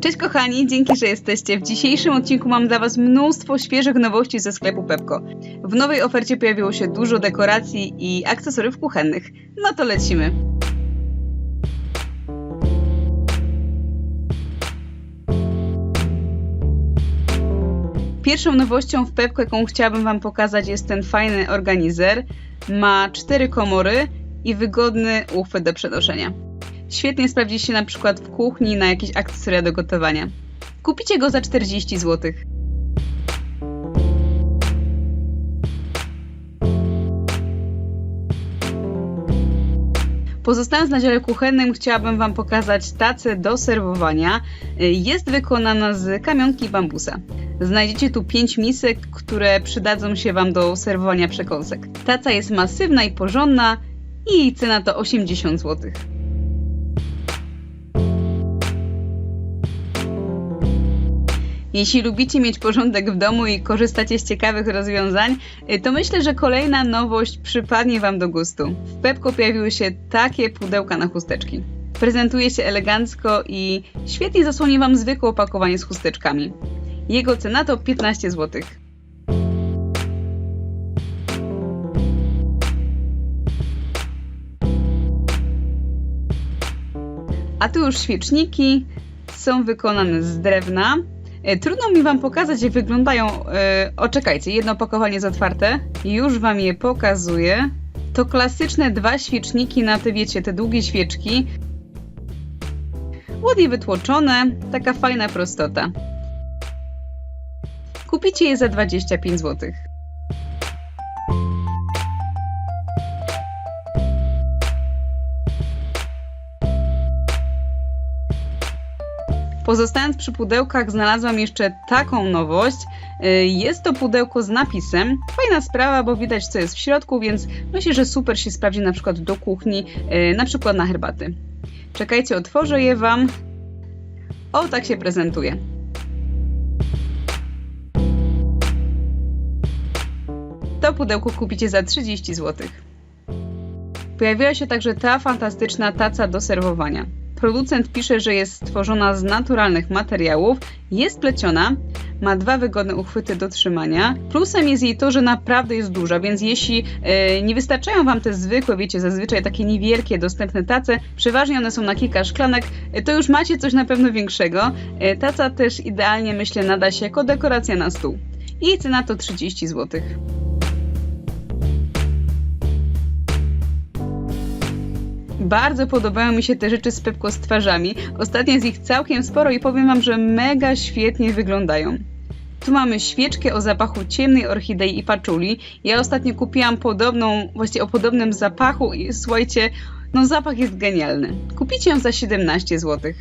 Cześć kochani, dzięki, że jesteście. W dzisiejszym odcinku mam dla Was mnóstwo świeżych nowości ze sklepu Pepko. W nowej ofercie pojawiło się dużo dekoracji i akcesoriów kuchennych. No to lecimy. Pierwszą nowością w Pepko, jaką chciałabym Wam pokazać, jest ten fajny organizer. Ma cztery komory i wygodny uchwyt do przenoszenia. Świetnie sprawdzi się na przykład w kuchni na jakieś akcesoria do gotowania. Kupicie go za 40 zł. Pozostając na dziale kuchennym, chciałabym Wam pokazać tacę do serwowania. Jest wykonana z kamionki bambusa. Znajdziecie tu 5 misek, które przydadzą się Wam do serwowania przekąsek. Taca jest masywna i porządna i cena to 80 zł. Jeśli lubicie mieć porządek w domu i korzystacie z ciekawych rozwiązań, y, to myślę, że kolejna nowość przypadnie Wam do gustu. W Pepko pojawiły się takie pudełka na chusteczki. Prezentuje się elegancko i świetnie zasłoni Wam zwykłe opakowanie z chusteczkami. Jego cena to 15 zł. A tu już świeczniki są wykonane z drewna. E, Trudno mi Wam pokazać, jak wyglądają. E, o, czekajcie, jedno opakowanie jest otwarte. Już Wam je pokazuję. To klasyczne dwa świeczniki na te, wiecie, te długie świeczki. Ładnie wytłoczone, taka fajna prostota. Kupicie je za 25 zł. Pozostając przy pudełkach, znalazłam jeszcze taką nowość. Y, Jest to pudełko z napisem. Fajna sprawa, bo widać, co jest w środku, więc myślę, że super się sprawdzi na przykład do kuchni, y, na przykład na herbaty. Czekajcie, otworzę je Wam. O, tak się prezentuje. To pudełko kupicie za 30 zł. Pojawiła się także ta fantastyczna taca do serwowania. Producent pisze, że jest stworzona z naturalnych materiałów, jest pleciona, ma dwa wygodne uchwyty do trzymania. Plusem jest jej to, że naprawdę jest duża, więc jeśli e, nie wystarczają Wam te zwykłe, wiecie, zazwyczaj takie niewielkie, dostępne tace, przeważnie one są na kilka szklanek, e, to już macie coś na pewno większego. E, taca też idealnie, myślę, nada się jako dekoracja na stół. Jej cena to 30 zł. Bardzo podobają mi się te rzeczy z Pepko z twarzami. Ostatnio jest ich całkiem sporo i powiem Wam, że mega świetnie wyglądają. Tu mamy świeczkę o zapachu ciemnej orchidei i paczuli. Ja ostatnio kupiłam podobną, właściwie o podobnym zapachu i słuchajcie, no zapach jest genialny. Kupicie ją za 17 zł.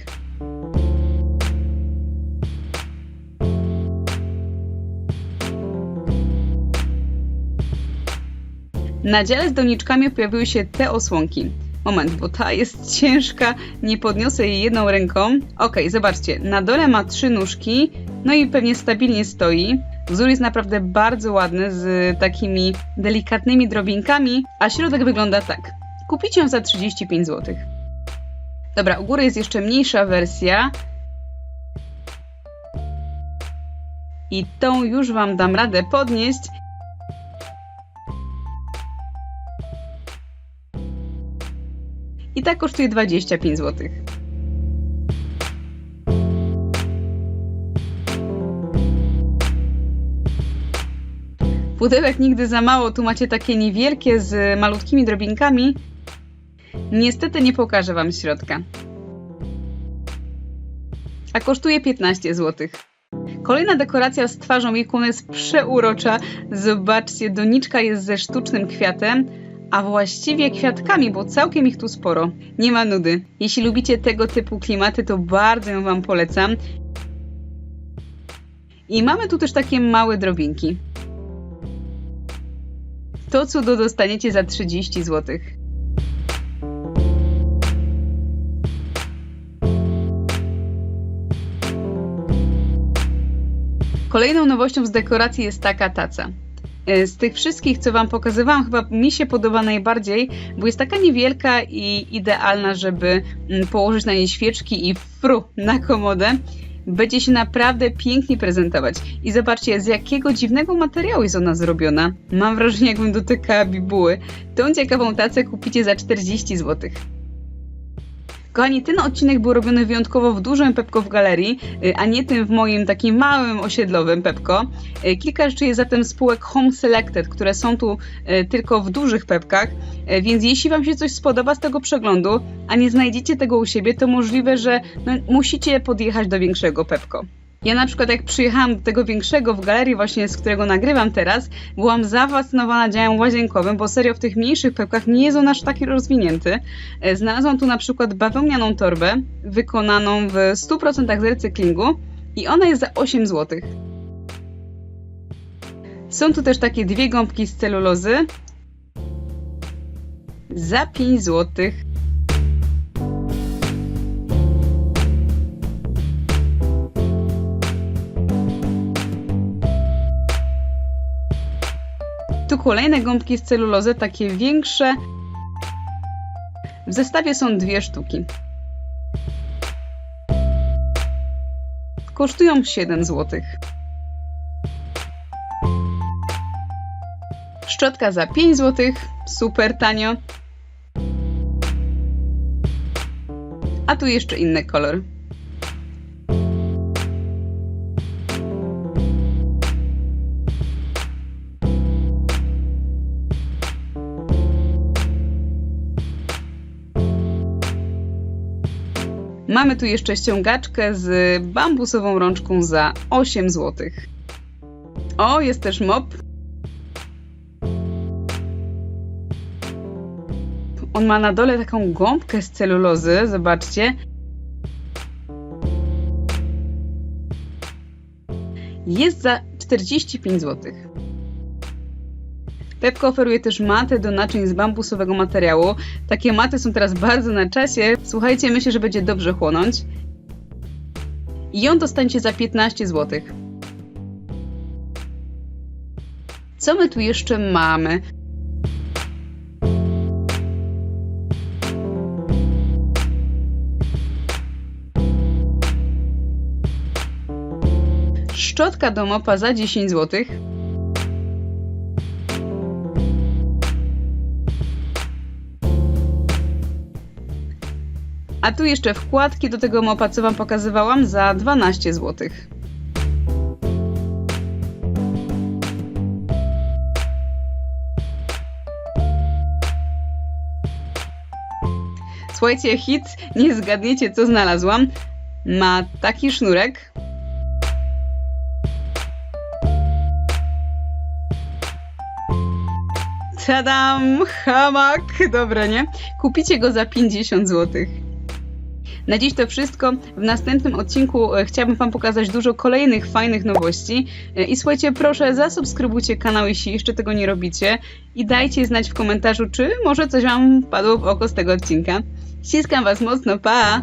Na dziale z doniczkami pojawiły się te osłonki. Moment, bo ta jest ciężka, nie podniosę jej jedną ręką. Ok, zobaczcie, na dole ma trzy nóżki, no i pewnie stabilnie stoi. Wzór jest naprawdę bardzo ładny, z takimi delikatnymi drobinkami, a środek wygląda tak. Kupicie ją za 35 zł. Dobra, u góry jest jeszcze mniejsza wersja. I tą już Wam dam radę podnieść. I tak kosztuje 25 zł. Pudełek nigdy za mało, tu macie takie niewielkie z malutkimi drobinkami. Niestety nie pokażę Wam środka. A kosztuje 15 zł. Kolejna dekoracja z twarzą ikony jest przeurocza. Zobaczcie, doniczka jest ze sztucznym kwiatem, a właściwie kwiatkami, bo całkiem ich tu sporo. Nie ma nudy. Jeśli lubicie tego typu klimaty, to bardzo ją Wam polecam. I mamy tu też takie małe drobinki. To cudo dostaniecie za 30 zł. Kolejną nowością z dekoracji jest taka taca. E, Z tych wszystkich, co Wam pokazywałam, chyba mi się podoba najbardziej, bo jest taka niewielka i idealna, żeby mm, położyć na niej świeczki i fru na komodę. Będzie się naprawdę pięknie prezentować. I zobaczcie, z jakiego dziwnego materiału jest ona zrobiona. Mam wrażenie, jakbym dotykała bibuły. Tą ciekawą tacę kupicie za 40 zł. Kochani, ten odcinek był robiony wyjątkowo w dużym Pepko w galerii, y, a nie tym w moim takim małym osiedlowym Pepko. Y, Kilka rzeczy jest zatem spółek Home Selected, które są tu y, tylko w dużych Pepkach, więc jeśli Wam się coś spodoba z tego przeglądu, a nie znajdziecie tego u siebie, to możliwe, że no, musicie podjechać do większego Pepko. Ja na przykład jak przyjechałam do tego większego w galerii właśnie, z którego nagrywam teraz, byłam zafascynowana działem łazienkowym, bo serio w tych mniejszych pepkach nie jest on aż taki rozwinięty. E, Znalazłam tu na przykład bawełnianą torbę, wykonaną w 100% z recyklingu i ona jest za 8 zł. Są tu też takie dwie gąbki z celulozy za 5 zł. Kolejne gąbki z celulozy, takie większe. W zestawie są dwie sztuki. Kosztują 7 zł. Szczotka za 5 zł, super tanio. A tu jeszcze inny kolor. Mamy tu jeszcze ściągaczkę z bambusową rączką za 8 zł. O, jest też mop. On ma na dole taką gąbkę z celulozy, zobaczcie. Jest za 45 zł. Pepko oferuje też matę do naczyń z bambusowego materiału. Takie maty są teraz bardzo na czasie. Słuchajcie, myślę, że będzie dobrze chłonąć. I ją dostaniecie za 15 zł. Co my tu jeszcze mamy? Szczotka do mopa za 10 zł. A tu jeszcze wkładki do tego mopa, co Wam pokazywałam, za 12 zł. Słuchajcie, hit, nie zgadniecie co znalazłam. Ma taki sznurek. Tadam! Hamak! Dobre, nie? Kupicie go za 50 zł. Na dziś to wszystko. W następnym odcinku e, chciałabym Wam pokazać dużo kolejnych fajnych nowości. E, I słuchajcie, proszę zasubskrybujcie kanał, jeśli jeszcze tego nie robicie. I dajcie znać w komentarzu, czy może coś Wam padło w oko z tego odcinka. Ściskam Was mocno, pa!